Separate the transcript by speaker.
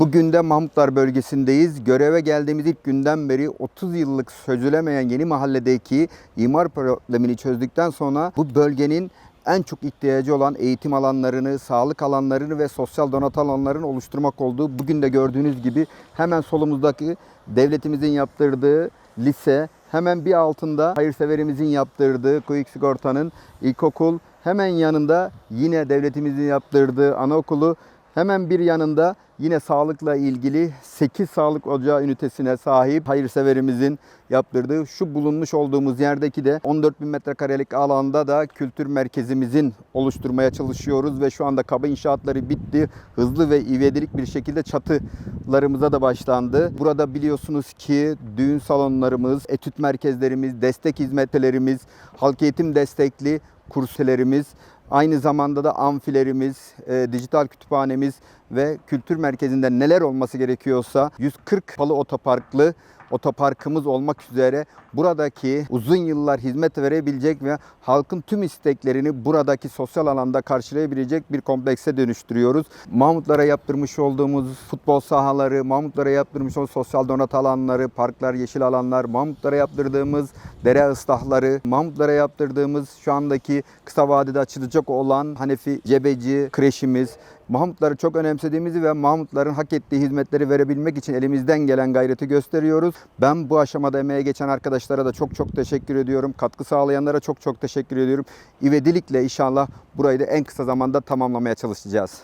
Speaker 1: Bugün de Mahmutlar bölgesindeyiz. Göreve geldiğimiz ilk günden beri 30 yıllık çözülemeyen yeni mahalledeki imar problemini çözdükten sonra bu bölgenin en çok ihtiyacı olan eğitim alanlarını, sağlık alanlarını ve sosyal donat alanlarını oluşturmak olduğu bugün de gördüğünüz gibi hemen solumuzdaki devletimizin yaptırdığı lise, hemen bir altında hayırseverimizin yaptırdığı Kuyuk Sigorta'nın ilkokul, hemen yanında yine devletimizin yaptırdığı anaokulu, hemen bir yanında yine sağlıkla ilgili 8 sağlık ocağı ünitesine sahip hayırseverimizin yaptırdığı şu bulunmuş olduğumuz yerdeki de 14 bin metrekarelik alanda da kültür merkezimizin oluşturmaya çalışıyoruz ve şu anda kaba inşaatları bitti. Hızlı ve ivedilik bir şekilde çatılarımıza da başlandı. Burada biliyorsunuz ki düğün salonlarımız, etüt merkezlerimiz, destek hizmetlerimiz, halk eğitim destekli kurselerimiz, Aynı zamanda da amfilerimiz, e, dijital kütüphanemiz ve kültür merkezinde neler olması gerekiyorsa 140 palı otoparklı otoparkımız olmak üzere buradaki uzun yıllar hizmet verebilecek ve halkın tüm isteklerini buradaki sosyal alanda karşılayabilecek bir komplekse dönüştürüyoruz. Mahmutlara yaptırmış olduğumuz futbol sahaları, Mahmutlara yaptırmış olduğumuz sosyal donat alanları, parklar, yeşil alanlar, Mahmutlara yaptırdığımız dere ıslahları, Mahmutlara yaptırdığımız şu andaki kısa vadede açılacak olan Hanefi Cebeci kreşimiz, Mahmutları çok önemsediğimizi ve Mahmutların hak ettiği hizmetleri verebilmek için elimizden gelen gayreti gösteriyoruz. Ben bu aşamada emeğe geçen arkadaşlara da çok çok teşekkür ediyorum. Katkı sağlayanlara çok çok teşekkür ediyorum. İvedilikle inşallah burayı da en kısa zamanda tamamlamaya çalışacağız.